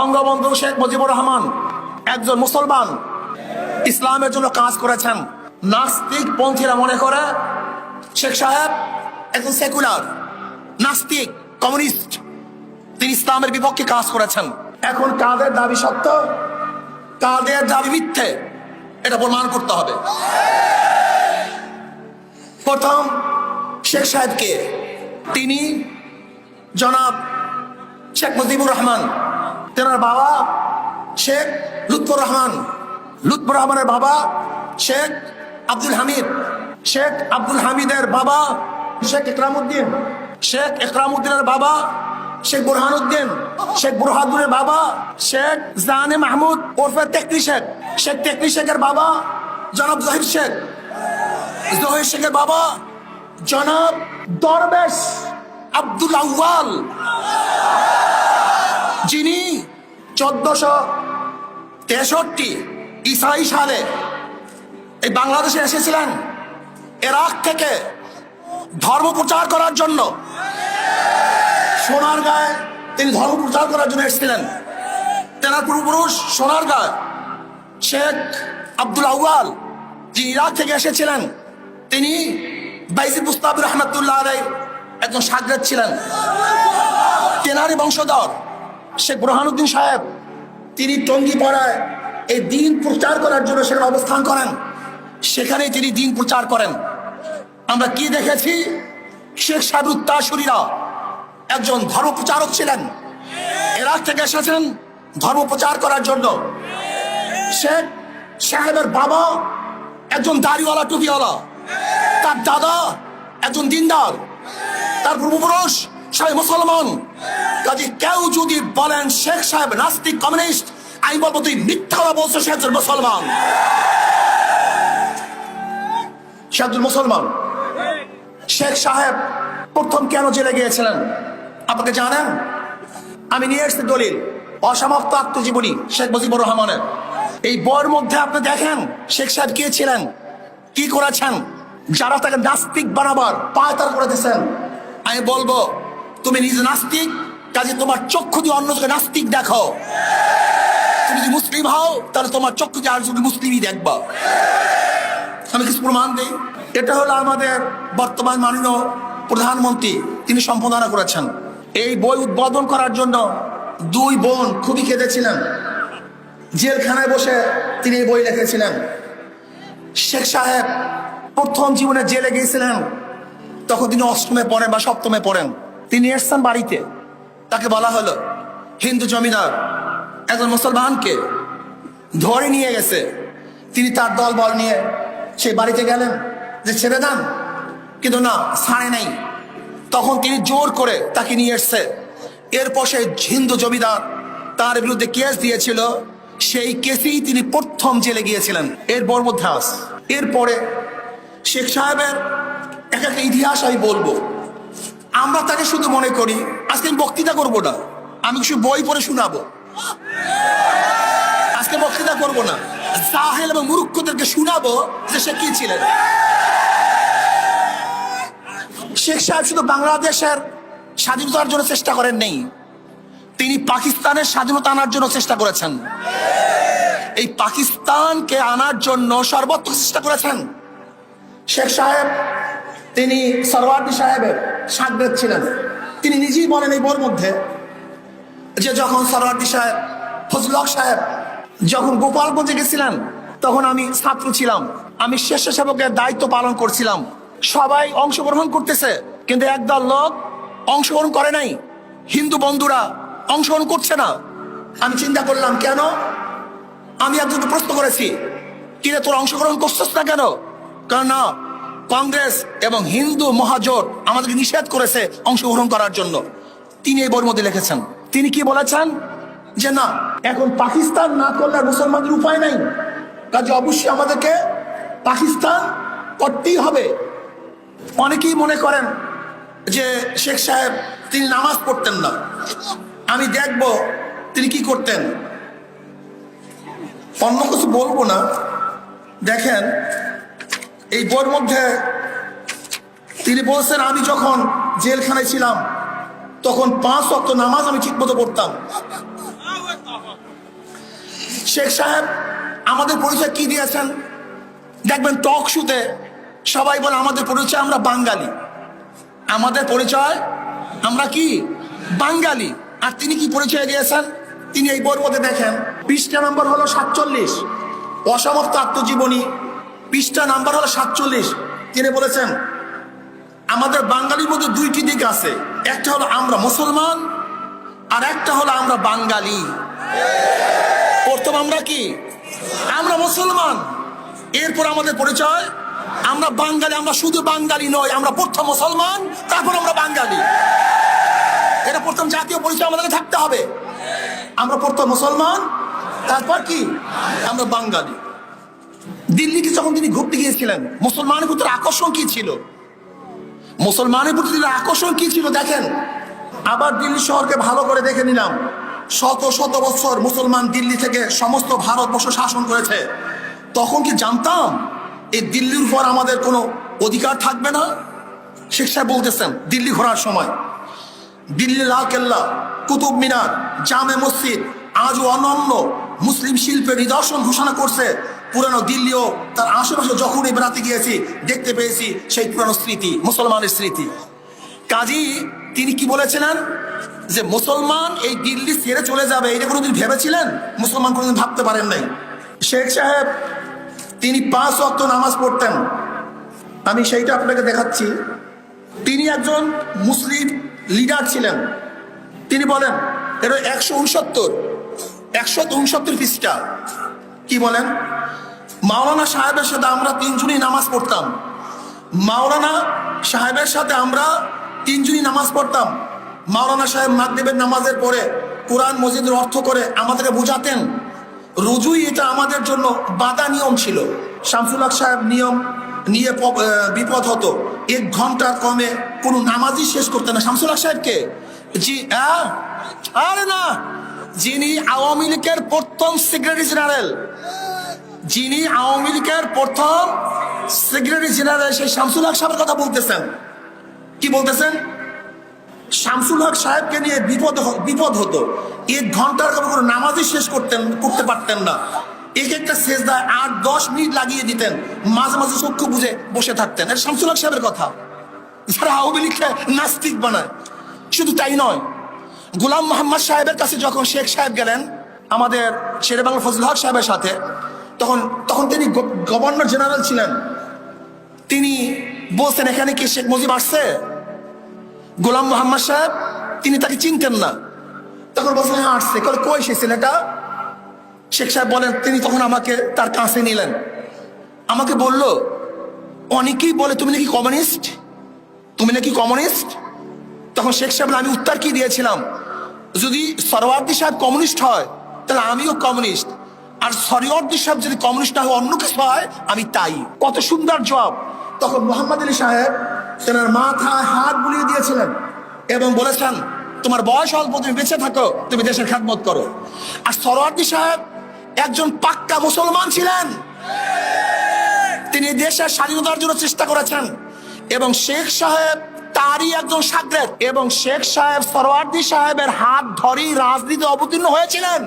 বঙ্গবন্ধু শেখ মুজিবুর রহমান একজন মুসলমান, ইসলামের জন্য কাজ করেছেন। নাস্তিক পন্থীরা মনে করে শেখ সাহেব একজন সেকুলার, নাস্তিক, কমিউনিস্ট। তিনি ইসলামের বিপক্ষে কাজ করেছেন। এখন কাদের দাবি সত্য? কাদের দাবি মিথ্যে? এটা প্রমাণ করতে হবে। প্রথম, শেখ সাহেবকে। তিনি জনাব শেখ মুজিবুর রহমান তেনার বাবা শেখ লুৎফর রহমান। লুৎফর রহমানের বাবা শেখ আব্দুল হামিদ। শেখ আব্দুল হামিদের বাবা শেখ ইকরামউদ্দিন শেখ ইকরামউদ্দিনের বাবা শেখ বুরহানুদ্দিন। শেখ বুরহানুদ্দিনের বাবা শেখ জাহানে মাহমুদ ওরফে তেকরি শেখ। শেখ তেকরি শেখের বাবা জনাব জহির শেখ। জহির শেখের বাবা জনাব দরবেশ আব্দুল আউয়াল। যিনি চোদ্দশো তেষট্টি ইসাই সালে এই বাংলাদেশে এসেছিলেন এরাক থেকে ধর্ম প্রচার করার জন্য। সোনার গায়ে তিনি ধর্ম প্রচার করার জন্য এসেছিলেন। তেনার পূর্বপুরুষ সোনার গায়ে শেখ আব্দুল আউয়াল যিনি ইরাক থেকে এসেছিলেন, তিনি বাইজিদ মুস্তাফির রহমতুল্লাহ আলাই একজন সাগরেদ ছিলেন। তেনারি বংশধর শেখ বুরহানুদ্দিন সাহেব, তিনি টঙ্গি পাড়ায় এই দিন প্রচার করার জন্য সেখানে অবস্থান করেন। সেখানে তিনি দিন প্রচার করেন। আমরা কি দেখেছি? শেখ সাহেব উত্তাসুরীরা একজন ধর্ম প্রচারক ছিলেন। এরাক থেকে এসেছেন ধর্ম প্রচার করার জন্য। শেখ সাহেবের বাবা একজন দাড়িওয়ালা, টুপিওয়ালা। তার দাদা একজন দিনদার। তার পূর্বপুরুষ সবাই মুসলমান। কাজে কেউ যদি বলেন শেখ সাহেব নাস্তিক কমিউনিস্ট, আমি বলব তুই মিথ্যা বলছো, সে মুসলমান। সে মুসলমান। শেখ সাহেব প্রথম কেন জেলে গিয়েছিলেন? আপনাকে জানেন? আমি নিয়ে এসেছি দলিল। অসমাপ্ত আত্মজীবনী, শেখ মুজিবুর রহমানের। এই বইয়ের মধ্যে আপনি দেখেন শেখ সাহেব কে ছিলেন, কি করেছেন, যারা তাকে নাস্তিক বানাবার পায়তার করে দিয়েছেন। আমি বলব তুমি নিজে নাস্তিক, কাজে তোমার চক্ষু দিয়ে অন্যকে নাস্তিক দেখো। তুমি যদি মুসলিম হও, তাহলে তোমার চক্ষু দিয়ে যদি মুসলিমই দেখবা। আমি কিছু প্রমাণ দিই। এটা হলো আমাদের বর্তমান মাননীয় প্রধানমন্ত্রী, তিনি সম্পাদনা করেছেন। এই বই উদ্বোধন করার জন্য দুই বোন খুবই কেঁদেছিলেন জেলখানায় বসে তিনি এই বই লিখেছিলেন। শেখ সাহেব প্রথম জীবনে জেলে গিয়েছিলেন। তখন তিনি অষ্টমে পড়েন বা সপ্তমে পড়েন। তিনি এসছেন বাড়িতে। তাকে বলা হলো, হিন্দু জমিদার, একজন মুসলমানকে ধরে নিয়ে গেছে। তিনি তার দল বল নিয়ে সেই বাড়িতে গেলেন যে, ছেড়ে দেন। কিন্তু না, ছাড়ে নাই। তখন তিনি জোর করে তাকে নিয়ে এসছে। এরপর সে হিন্দু জমিদার, তার বিরুদ্ধে কেস দিয়েছিল। সেই কেসেই তিনি প্রথম জেলে গিয়েছিলেন, এর বর্মধ্যাস এরপরে শেখ সাহেবের এক একটা ইতিহাস আমি বলব। আমরা তাকে শুধু মনে করি, আজকে আমি বক্তৃতা করব না। আমি কিছু বই পড়ে শোনাবো। আজকে বক্তৃতা করব না। জাহেল এবং মুরুক্ষদেরকে শোনাবো যে সে কি ছিলেন। শেখ সাহেব শুধু বাংলাদেশের স্বাধীনতার জন্য চেষ্টা করেন নেই তিনি পাকিস্তানের স্বাধীনতা আনার জন্য চেষ্টা করেছেন। এই পাকিস্তানকে আনার জন্য সর্বত্র চেষ্টা করেছেন। শেখ সাহেব তিনি সরওয়ার্দি সাহেবের সাগরেদ ছিলেন। তিনি নিজেই বলেন এই বোর মধ্যে যে যখন সরওয়ার্দি সাহেব ফজলক সাহেব যখন গোপালগঞ্জে গেছিলেন, তখন আমি ছাত্র ছিলাম। আমি স্বেচ্ছাসেবকের দায়িত্ব পালন করছিলাম। সবাই অংশগ্রহণ করতেছে, কিন্তু একদল লোক অংশগ্রহণ করে নাই। হিন্দু বন্ধুরা অংশগ্রহণ করছে না। আমি চিন্তা করলাম, কেন? আমি একজনকে প্রশ্ন করেছি, কিরে তোর অংশগ্রহণ করছিস না কেন? কারণ না কংগ্রেস এবং হিন্দু মহাজোট আমাদেরকে নিষেধ করেছে অংশগ্রহণ করার জন্য। তিনি এই বইয়ের মধ্যে লিখেছেন। তিনি কি বলেছেন? যে না, এখন পাকিস্তান না করলে আর মুসলমানদের উপায় নাই। কাজে অবশ্যই আমাদেরকে পাকিস্তান করতেই হবে। অনেকেই মনে করেন যে শেখ সাহেব, তিনি নামাজ পড়তেন না। আমি দেখব তিনি কি করতেন। অন্য কিছু বলব না। দেখেন এই বইয়ের মধ্যে তিনি বলছেন, আমি যখন জেলখানায় ছিলাম, তখন পাঁচ অক্ট নামাজ আমি ঠিক মতো পড়তাম। শেখ সাহেব, আমাদের পরিচয় কি দিয়েছেন? দেখবেন টক শুতে সবাই বলে, আমাদের পরিচয় আমরা বাঙালি। আমাদের পরিচয় আমরা কি? বাঙালি। আর তিনি কি পরিচয় দিয়েছেন? তিনি এই বইয়ের মধ্যে দেখেন, পৃষ্ঠা নম্বর হলো সাতচল্লিশ। অসমাপ্ত আত্মজীবনী পৃষ্ঠা নাম্বার হলো সাতচল্লিশ। তিনি বলেছেন, আমাদের বাঙালির মধ্যে দুইটি দিক আছে। একটা হলো আমরা মুসলমান, আর একটা হলো আমরা বাঙালি। প্রথম আমরা কি? আমরা মুসলমান। এরপর আমাদের পরিচয়, আমরা বাঙালি, আমরা শুধু বাঙালি নয়, আমরা প্রথম মুসলমান, তারপর আমরা বাঙালি। এটা প্রথম জাতীয় পরিচয় আমাদেরকে থাকতে হবে। আমরা প্রথম মুসলমান, তারপর কি? আমরা বাঙালি। দিল্লিতে যখন তিনি ঘুরতে গিয়েছিলেন, মুসলমানের প্রতি আকর্ষণ কি ছিল? মুসলমানের প্রতি তাদের আকর্ষণ কি ছিল দেখেন? আবার দিল্লি শহরকে ভালো করে দেখে নিলাম। শত শত বছর মুসলমান দিল্লি থেকে সমস্ত ভারতবর্ষ শাসন করেছে। তখন কি জানতাম, এই দিল্লির উপর আমাদের কোনো অধিকার থাকবে না? শেখ সাহেব বলতেছেন, দিল্লি ঘোরার সময়। দিল্লি লাল কেল্লা, কুতুব মিনার, জামে মসজিদ, আজও অনন্য। মুসলিম শিল্পের নিদর্শন ঘোষণা করছে। পুরানো দিল্লিও তার আশেপাশে যখনই বেড়াতে গিয়েছি, দেখতে পেয়েছি সেই পুরানো স্মৃতি, মুসলমানের স্মৃতি। কাজী, তিনি কি বলেছিলেন? যে মুসলমান এই দিল্লি ছেড়ে চলে যাবে, এটা কোনোদিন ভেবেছিলেন? মুসলমান কোনোদিন ভাবতে পারেন নাই। শেখ সাহেব, তিনি পাঁচ অক্ট নামাজ পড়তেন। আমি সেইটা আপনাকে দেখাচ্ছি। তিনি একজন মুসলিম লিডার ছিলেন। তিনি বলেন, এটা একশো উনসত্তর। একশো উনসত্তর পৃষ্ঠা। কি বলেন? মাওলানা সাহেবের সাথে আমরা তিনজনই নামাজ পড়তাম। মাওলানা সাহেবের সাথে আমরা তিনজনই নামাজ পড়তাম। মাওলানা সাহেব মাগরিবের নামাজের পরে কোরআন মসজিদের অর্থ করে আমাদেরকে বুঝাতেন। রুজুই এটা আমাদের জন্য বাধা নিয়ম ছিল। শামসুল সাহেব নিয়ম নিয়ে বিপদ হতো। এক ঘণ্টা কমে কোনো নামাজই শেষ করতেন না। শামসুল সাহেবকে, জি আরে না যিনি আওয়ামী লীগের প্রথম সেক্রেটারি জেনারেল যিনি আওয়ামী লীগের প্রথম সেক্রেটারি জেনারেল সেই শামসুল হক সাহেবের কথা বলতেছেন। কি বলতেছেন? শামসুল হক সাহেবকে নিয়ে বিপদ বিপদ হতো। এক ঘণ্টার কোনো নামাজই শেষ করতেন করতে পারতেন না। এক একটা শেষ দায় আট, দশ মিনিট লাগিয়ে দিতেন। মাঝে মাঝে চক্ষু বুঝে বসে থাকতেন। এটা শামসুল হক সাহেবের কথা। যারা আওয়ামী লীগকে নাস্তিক বানায়। শুধু তাই নয় গোলাম মোহাম্মদ সাহেবের কাছে যখন শেখ সাহেব গেলেন, আমাদের শেরে বাংলা ফজল হক সাহেবের সাথে, তখন তখন তিনি গভর্নর জেনারেল ছিলেন। তিনি বলছেন, এখানে কি শেখ মুজিব আসছে? গোলাম মোহাম্মদ সাহেব, তিনি তাকে চিনতেন না। তখন বলছেন হ্যাঁ আসছে। কই সে ছেলেটা? শেখ সাহেব বলেন, তিনি তখন আমাকে তার কাছে নিলেন। আমাকে বলল, অনেকেই বলে, তুমি নাকি কমিউনিস্ট? তুমি নাকি কমিউনিস্ট? তখন শেখ সাহেব আমি উত্তর কি দিয়েছিলাম? যদি সরওয়ার্দি সাহেব কমিউনিস্ট হয়, তাহলে আমিও কমিউনিস্ট। আর সরিওয়ার্দি সাহেব যদি কমিউনিস্ট হয়, অন্য কিছু হয়, আমি তাই। কত সুন্দর জবাব। তখন মোহাম্মদ আলী সাহেব তেনার মাথায় হাত বুলিয়ে দিয়েছিলেন এবং বলেছেন, তোমার বয়স অল্প, তুমি বেঁচে থাকো, তুমি দেশের খেদমত করো। আর সরওয়ার্দি সাহেব একজন পাক্কা মুসলমান ছিলেন। তিনি দেশের স্বাধীনতার জন্য চেষ্টা করেছেন এবং শেখ সাহেব তারই একজন সাকরেত এবং শেখ সাহেব সরওয়ার্দি সাহেবের হাত ধরেই রাজনীতি অবতীর্ণ হয়েছিলেন।